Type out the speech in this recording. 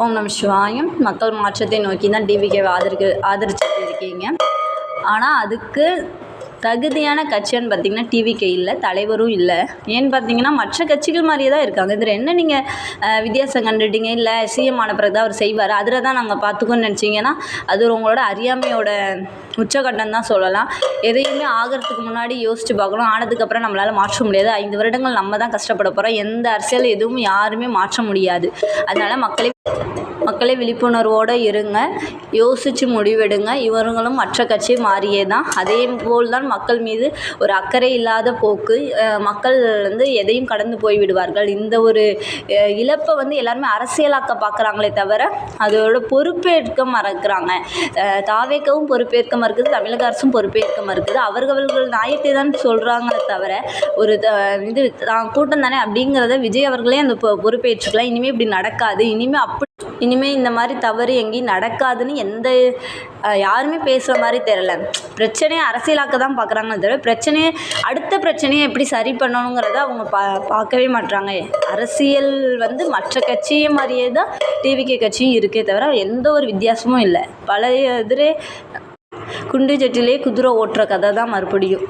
ஓம் நம சிவாயும். மக்கள் மாற்றத்தை நோக்கி தான் டிவிகேவை ஆதரிக்க ஆதரிச்சுட்டு இருக்கீங்க ஆனால் அதுக்கு தகுதியான கட்சின்னு பார்த்தீங்கன்னா டிவிகே இல்லை தலைவரும் இல்லை. ஏன்னு பார்த்தீங்கன்னா மற்ற கட்சிகள் மாதிரியே தான் இருக்காங்க. இதில் என்ன நீங்கள் வித்தியாசம் கண்டுட்டீங்க? இல்லை சிஎம் ஆன பிறகு தான் அவர் செய்வார்? அதில் தான் நாங்கள் பார்த்துக்கோன்னு நினச்சிங்கன்னா அது உங்களோட அறியாமையோட உச்சக்கட்டம் தான் சொல்லலாம். எதையுமே ஆகிறதுக்கு முன்னாடி யோசித்து பார்க்கணும். ஆனதுக்கப்புறம் நம்மளால் மாற்ற முடியாது. ஐந்து வருடங்கள் நம்ம தான் கஷ்டப்பட போகிறோம் எந்த அரசியல் எதுவும் யாருமே மாற்ற முடியாது. அதனால் மக்களை மக்களே விழிப்புணர்வோடு இருங்க. யோசித்து முடிவெடுங்க. இவர்களும் மற்ற கட்சி மாறியே தான். அதே போல் தான் மக்கள் மீது ஒரு அக்கறை இல்லாத போக்கு மக்கள் வந்து எதையும் கடந்து போய் விடுவார்கள். இந்த ஒரு இழப்பை வந்து எல்லாருமே அரசியலாக்க பார்க்குறாங்களே தவிர அதோட பொறுப்பேற்க மறக்கிறாங்க. தாவேக்கவும் பொறுப்பேற்க மறுக்குது தமிழக அரசும் பொறுப்பேற்க மறுக்குது. அவர்கள் நியாயத்தை தான் சொல்கிறாங்களே தவிர ஒரு த- இது தான் கூட்டம் தானே அப்படிங்கிறத விஜய் அவர்களே அந்த பொ- பொறுப்பேற்றுக்கலாம். இனிமேல் இப்படி நடக்காது. இனிமேல் அப்படி இனிமேல் இந்த மாதிரி தவறு எங்கேயும் நடக்காதுன்னு எந்த யாருமே பேசுகிற மாதிரி தெரில பிரச்சனையை அரசியலாக்க தான் பார்க்குறாங்க தவிர பிரச்சனையை அடுத்த பிரச்சனையை எப்படி சரி பண்ணணுங்கிறத அவங்க பா பார்க்கவே மாட்றாங்க. அரசியல் வந்து மற்ற கட்சியை மாதிரியே தான் டிவிகே கட்சியும் இருக்கே தவிர எந்த ஒரு வித்தியாசமும் இல்லை. பழைய எதிரே குண்டு ஜெட்டிலே குதிரை ஓட்டுற கதை தான் மறுபடியும்.